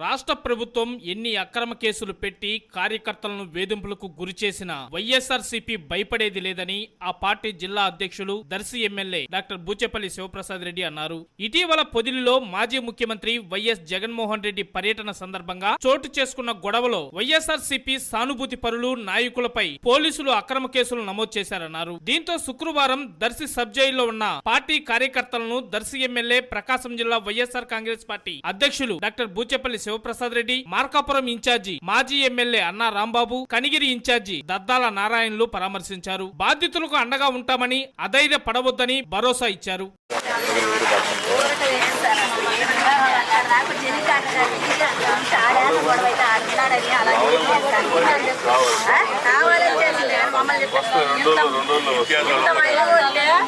రాష్ట్ర ప్రభుత్వం ఎన్ని అక్రమ కేసులు పెట్టి కార్యకర్తలను వేధింపులకు గురి చేసిన వైఎస్ఆర్ భయపడేది లేదని ఆ పార్టీ జిల్లా అధ్యక్షులు దర్శి ఎమ్మెల్యే డాక్టర్ బూచేపల్లి శివప్రసాద్ రెడ్డి అన్నారు. ఇటీవల పొదిలిలో మాజీ ముఖ్యమంత్రి వైఎస్ జగన్మోహన్ రెడ్డి పర్యటన సందర్భంగా చోటు చేసుకున్న గొడవలో వైఎస్ఆర్ సానుభూతి పరులు నాయకులపై పోలీసులు అక్రమ కేసులు నమోదు చేశారన్నారు. దీంతో శుక్రవారం దర్శి సబ్ జైల్లో ఉన్న పార్టీ కార్యకర్తలను దర్శి ఎమ్మెల్యే ప్రకాశం జిల్లా వైఎస్ఆర్ కాంగ్రెస్ పార్టీ అధ్యక్షులు డాక్టర్ బూచేపల్లి శివప్రసాద్ రెడ్డి మార్కాపురం ఇన్ఛార్జి మాజీ ఎమ్మెల్యే అన్నా రాంబాబు కనిగిరి ఇన్ఛార్జి దద్దాల నారాయణలు పరామర్శించారు. బాధితులకు అండగా ఉంటామని అధైర్య పడవద్దని భరోసా ఇచ్చారు.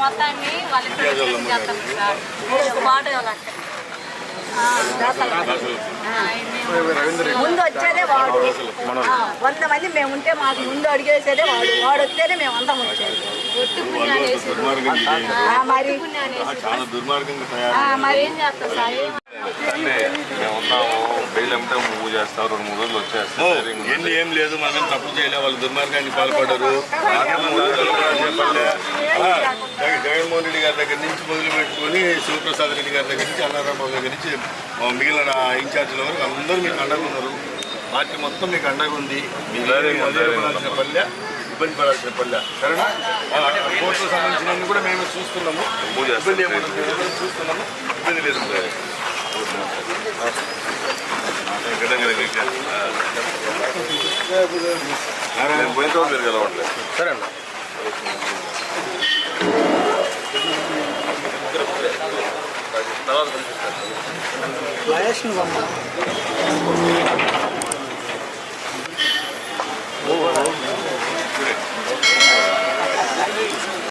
మొత్తాన్ని వాళ్ళిద్దరూ ముందు వచ్చేదే వాడు. ఆ, వంద మంది మేము ఉంటే మాకు ముందు అడిగేసేదే వాడు. వాడు వస్తేనే మేము అందరం వచ్చేది. మరి చాలా దుర్మార్గంగా తయారు ఆ, మరి ఏం చేస్తాం సార్? అంటే మేము ఉన్నాము బెయిల్ అమ్మితే మూవ్ చేస్తాం రెండు మూడు రోజులు వచ్చేస్తాం. ఏంటి ఏం లేదు మనం తప్పు చేయలే వాళ్ళు దుర్మార్గానికి పాల్పడ్డారు. జగన్మోహన్ రెడ్డి గారి దగ్గర నుంచి మొదలు పెట్టుకొని శివప్రసాద్ రెడ్డి గారి దగ్గర నుంచి అన్నారాంబాబు దగ్గర నుంచి మిగిలిన ఇన్ఛార్జీల వరకు అందరూ మీకు అండగా ఉన్నారు. పార్టీ మొత్తం మీకు అండగా ఉంది. మీరు పల్లె ఇబ్బంది పడాల్సిన పల్లె సరేనా? కోర్టుకు సంబంధించినవి కూడా మేము చూస్తున్నాము. ఇబ్బంది కూడా చూస్తున్నాము. ఇబ్బంది లేదు. పోయిన తర్వాత మీరు కలవట్లేదు సరే అన్న తర్వాత